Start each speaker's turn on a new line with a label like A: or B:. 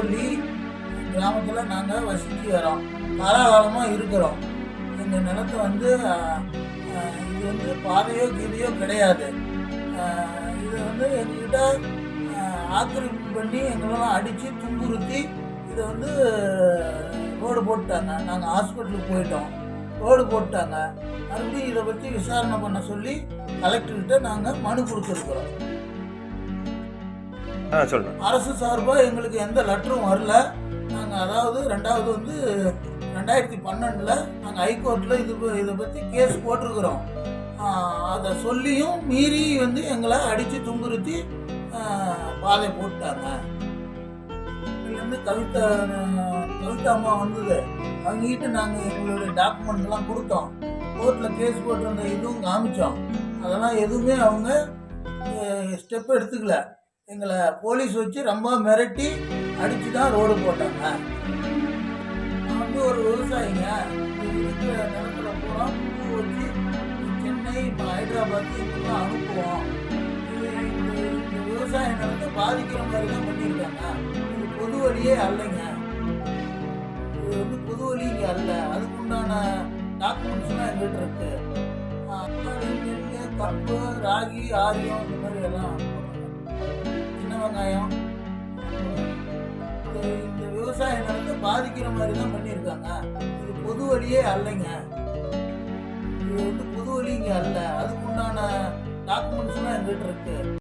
A: நடுவள்ளி கிராமத்தில் நாங்கள் வசித்து வரோம் காலாகாலமாக இருக்கிறோம் எங்கள் நிலத்தை வந்து இது வந்து பாதையோ கீதையோ கிடையாது இதை இது வந்து எங்ககிட்ட ஆக்கிரமிப்பு பண்ணி எங்களெல்லாம் அடித்து துன்புறுத்தி இதை வந்து ரோடு போட்டாங்க நாங்கள் ஹாஸ்பிட்டலுக்கு போயிட்டோம் ரோடு போட்டாங்க மறுபடியும் இதை பற்றி விசாரணை பண்ண சொல்லி கலெக்டர்கிட்ட நாங்கள் மனு கொடுத்துருக்குறோம்
B: சொல்லுங்கள்
A: அரசு சார்பாக எங்களுக்கு எந்த லெட்டரும் வரல. நாங்கள் அதாவது ரெண்டாவது வந்து ரெண்டாயிரத்தி பன்னெண்டில் நாங்கள் ஹைகோர்ட்டில் இது இதை பற்றி கேஸ் போட்டிருக்கிறோம். அதை சொல்லியும் மீறி வந்து எங்களை அடித்து துன்புறுத்தி பாதை போட்டாங்க. இதுலேருந்து கவிதா கவிதா அம்மா வந்தது. அவங்ககிட்ட நாங்கள் எங்களுடைய டாக்குமெண்ட்லாம் கொடுத்தோம். கோர்ட்டில் கேஸ் போட்டிருந்த இதுவும் காமிச்சோம். அதெல்லாம் எதுவுமே அவங்க ஸ்டெப் எடுத்துக்கல. எங்களை போலீஸ் வச்சு ரொம்ப மிரட்டி அடித்து தான் ரோடு போட்டாங்க. நான் வந்து ஒரு விவசாயிங்க. இங்க இருக்கிற நிலத்துல பூரா பூ வச்சு சென்னை இப்போ ஹைதராபாத் இங்கெல்லாம் அனுப்புவோம். இது இந்த விவசாய நிலத்தை பாதிக்கிற மாதிரி தான் பண்ணியிருக்காங்க. இது பொது வழியே அல்லைங்க. இது வந்து பொது வழி இங்கே அல்ல அதுக்குண்டான டாக்குமெண்ட்ஸ்லாம் எங்கிட்ட இருக்குது கப்பு ராகி ஆரியம் இந்த மாதிரி எல்லாம் வெங்காயம் இந்த விவசாய நிலத்தை பாதிக்கிற மாதிரி தான் பண்ணியிருக்காங்க. இது பொது வழியே அல்லைங்க. இது வந்து பொது வழி இங்கே அல்ல. அதுக்குண்டான டாக்குமெண்ட்ஸ்லாம் எங்கிட்ட இருக்கு.